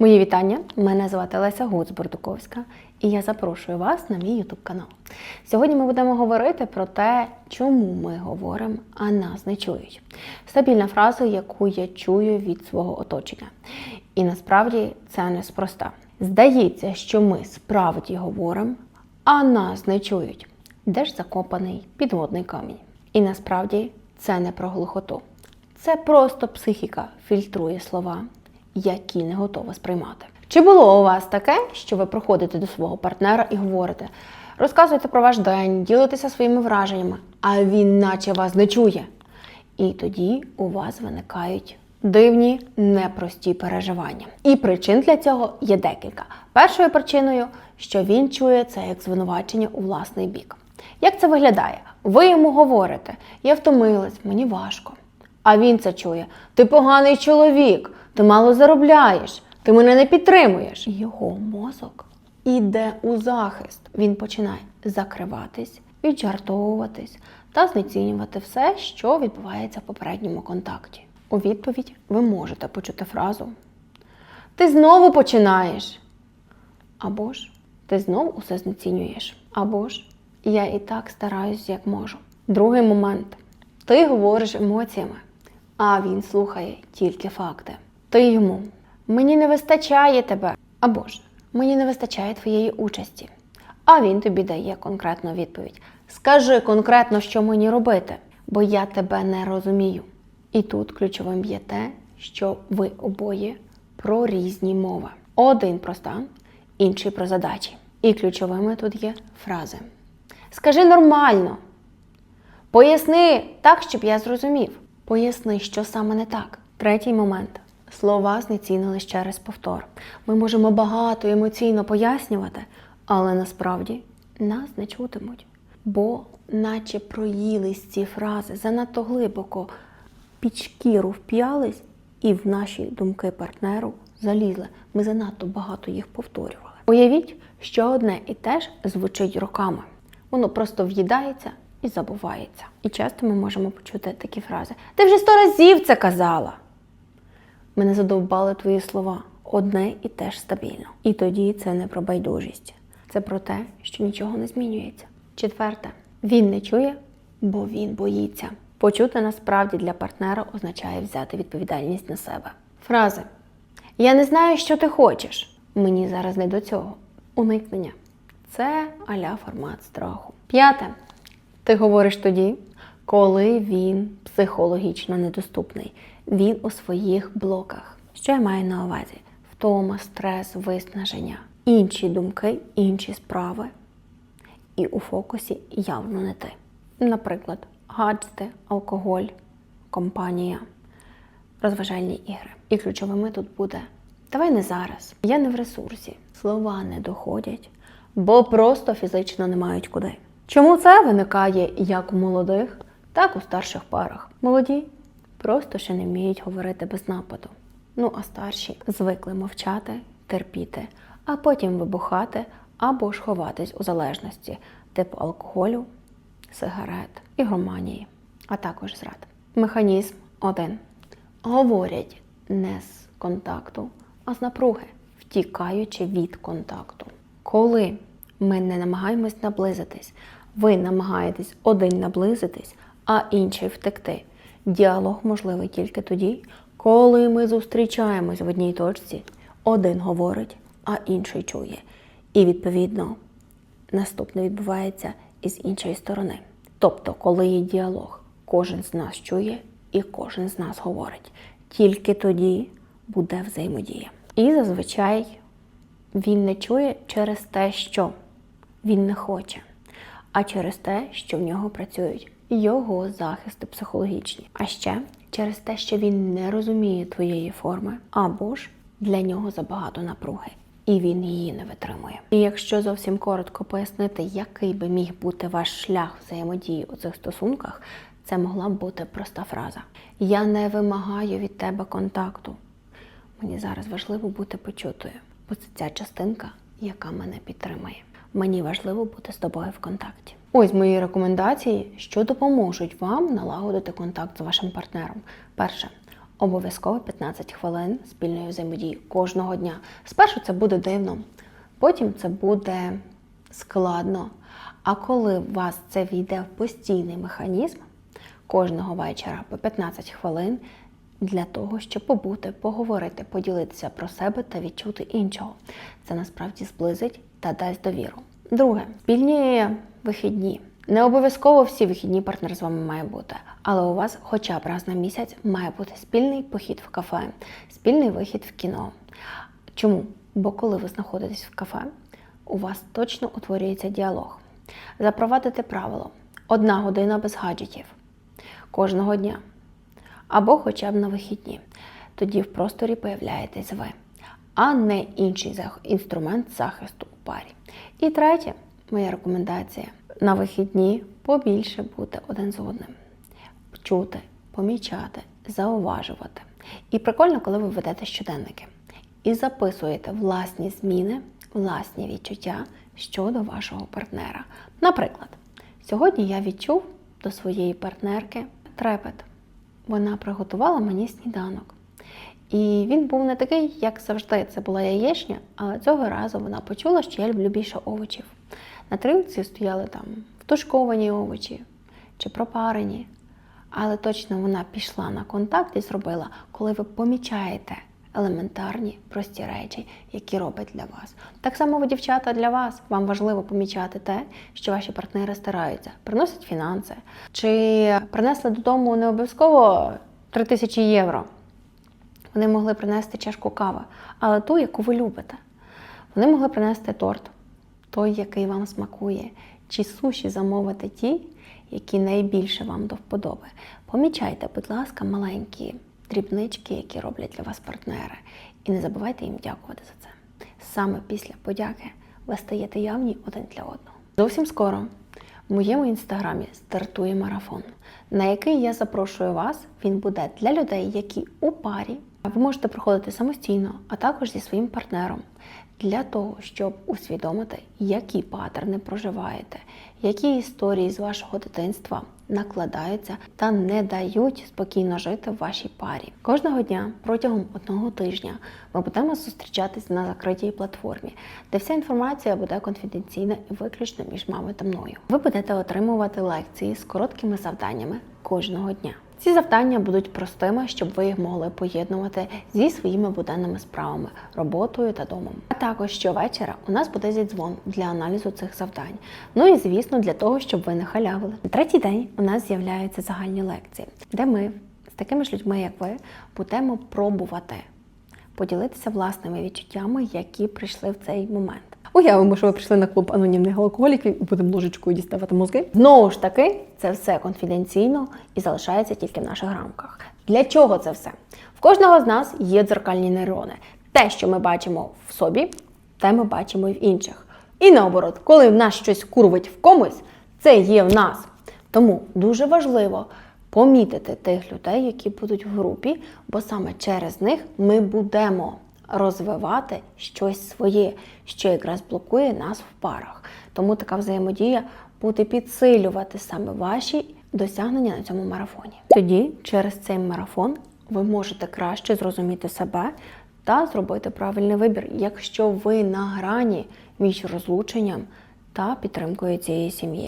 Мої вітання. Мене звати Леся Гуц Бордуковська, і я запрошую вас на мій YouTube канал. Сьогодні ми будемо говорити про те, чому ми говоримо, а нас не чують. Стабільна фраза, яку я чую від свого оточення. І насправді це неспроста. Здається, що ми справді говоримо, а нас не чують. Де ж закопаний підводний камінь? І насправді це не про глухоту. Це просто психіка фільтрує слова, які не готова сприймати. Чи було у вас таке, що ви приходите до свого партнера і говорите, розказуєте про ваш день, ділитеся своїми враженнями, а він наче вас не чує? І тоді у вас виникають дивні, непрості переживання. І причин для цього є декілька. Першою причиною, що він чує це як звинувачення у власний бік. Як це виглядає? Ви йому говорите: я втомилась, мені важко. А він це чує: ти поганий чоловік, ти мало заробляєш, ти мене не підтримуєш. Його мозок іде у захист. Він починає закриватись, віджартовуватись та знецінювати все, що відбувається в попередньому контакті. У відповідь ви можете почути фразу: Ти знову починаєш. Або ж ти знову усе знецінюєш. Або ж я і так стараюсь, як можу. Другий момент. Ти говориш емоціями, а він слухає тільки факти. Ти йому мені не вистачає тебе, або ж мені не вистачає твоєї участі. А він тобі дає конкретну відповідь: Скажи конкретно, що мені робити, бо я тебе не розумію. І тут ключовим є те, що ви обоє про різні мови. Один про стан, інший про задачі. І ключовими тут є фрази. Скажи нормально. Поясни так, щоб я зрозумів. Поясни, що саме не так. Третій момент. Слова знецінились через повтор. Ми можемо багато емоційно пояснювати, але насправді нас не чутимуть. Бо, наче проїлись ці фрази занадто глибоко під шкіру вп'ялись і в наші думки партнеру залізли. Ми занадто багато їх повторювали. Уявіть, що одне і те ж звучить роками. Воно просто в'їдається і забувається. І часто ми можемо почути такі фрази: Ти вже сто разів це казала. Мене задовбали твої слова одне і те ж стабільно. І тоді це не про байдужість, це про те, що нічого не змінюється. Четверте, він не чує, бо він боїться. Почути насправді для партнера означає взяти відповідальність на себе. Фрази Я не знаю, що ти хочеш. Мені зараз не до цього. Уникнення. Це аля формат страху. П'яте. Ти говориш тоді, коли він психологічно недоступний. Він у своїх блоках. Що я маю на увазі? Втома, стрес, виснаження, інші думки, інші справи. І у фокусі явно не ти. Наприклад, гаджети, алкоголь, компанія, розважальні ігри. І ключовими тут буде давай не зараз. Я не в ресурсі. Слова не доходять, бо просто фізично не мають куди. Чому це виникає як у молодих, так і у старших парах? Молоді просто ще не вміють говорити без нападу. Ну а старші звикли мовчати, терпіти, а потім вибухати або ж ховатись у залежності, типу алкоголю, сигарет, ігроманії, а також зрад. Механізм один. Говорять не з контакту, а з напруги, втікаючи від контакту. Коли ми не намагаємось наблизитись, ви намагаєтесь один наблизитись, а інший втекти. Діалог можливий тільки тоді, коли ми зустрічаємось в одній точці, один говорить, а інший чує. І відповідно наступне відбувається із іншої сторони. Тобто, коли є діалог, кожен з нас чує і кожен з нас говорить. Тільки тоді буде взаємодія. І зазвичай він не чує через те, що він не хоче, а через те, що в нього працюють його захисти психологічні. А ще через те, що він не розуміє твоєї форми, або ж для нього забагато напруги, і він її не витримує. І якщо зовсім коротко пояснити, який би міг бути ваш шлях взаємодії у цих стосунках, це могла б бути проста фраза: Я не вимагаю від тебе контакту. Мені зараз важливо бути почутою, бо це ця частинка, яка мене підтримує. Мені важливо бути з тобою в контакті. Ось мої рекомендації, що допоможуть вам налагодити контакт з вашим партнером. Перше, Обов'язково 15 хвилин спільної взаємодії кожного дня. Спершу це буде дивно, потім це буде складно. А коли у вас це війде в постійний механізм, кожного вечора по 15 хвилин для того, щоб побути, поговорити, поділитися про себе та відчути іншого. Це насправді зблизить та дасть довіру. Друге, спільні вихідні. Не обов'язково всі вихідні партнер з вами має бути, але у вас хоча б раз на місяць має бути спільний похід в кафе, спільний вихід в кіно. Чому? Бо коли ви знаходитесь в кафе, у вас точно утворюється діалог. Запровадити правило одна година без гаджетів кожного дня або хоча б на вихідні. Тоді в просторі появляєтесь ви, а не інший інструмент захисту у парі. І третє, моя рекомендація: на вихідні побільше бути один з одним, чути, помічати, зауважувати. І прикольно, коли ви ведете щоденники і записуєте власні зміни, власні відчуття щодо вашого партнера. Наприклад, сьогодні я відчув до своєї партнерки трепет. Вона приготувала мені сніданок. І він був не такий, як завжди. Це була яєчня, але цього разу вона почула, що я люблю більше овочів. На тарілці стояли там втушковані овочі чи пропарені. Але точно вона пішла на контакт і зробила, коли ви помічаєте елементарні прості речі, які робить для вас. Так само ви, дівчата, для вас. Вам важливо помічати те, що ваші партнери стараються, приносять фінанси, чи принесли додому не обов'язково 3 тисячі євро. Вони могли принести чашку кави, але ту, яку ви любите. Вони могли принести торт, той, який вам смакує, чи суші замовити ті, які найбільше вам до вподоби. Помічайте, будь ласка, маленькі дрібнички, які роблять для вас партнери. І не забувайте їм дякувати за це. Саме після подяки ви стаєте явні один для одного. Зовсім скоро в моєму інстаграмі стартує марафон, на який я запрошую вас. Він буде для людей, які у парі. Ви можете проходити самостійно, а також зі своїм партнером для того, щоб усвідомити, які патерни проживаєте, які історії з вашого дитинства накладаються та не дають спокійно жити в вашій парі. Кожного дня протягом одного тижня ми будемо зустрічатись на закритій платформі, де вся інформація буде конфіденційна і виключно між вами та мною. Ви будете отримувати лекції з короткими завданнями кожного дня. Ці завдання будуть простими, щоб ви їх могли поєднувати зі своїми буденними справами, роботою та домом. А також щовечора у нас буде зідзвон для аналізу цих завдань. Ну і звісно, для того, щоб ви не халявили. На третій день у нас з'являються загальні лекції, де ми з такими ж людьми, як ви, будемо пробувати поділитися власними відчуттями, які прийшли в цей момент. Уявимо, що ви прийшли на клуб анонімних алкоголіків і будемо ложечкою діставати мозги. Знову ж таки, це все конфіденційно і залишається тільки в наших рамках. Для чого це все? В кожного з нас є дзеркальні нейрони. Те, що ми бачимо в собі, те ми бачимо і в інших. І наоборот, коли в нас щось курвить в комусь, це є в нас. Тому дуже важливо помітити тих людей, які будуть в групі, бо саме через них ми будемо розвивати щось своє, що якраз блокує нас в парах. Тому така взаємодія буде підсилювати саме ваші досягнення на цьому марафоні. Тоді, через цей марафон, ви можете краще зрозуміти себе та зробити правильний вибір, якщо ви на грані між розлученням та підтримкою цієї сім'ї.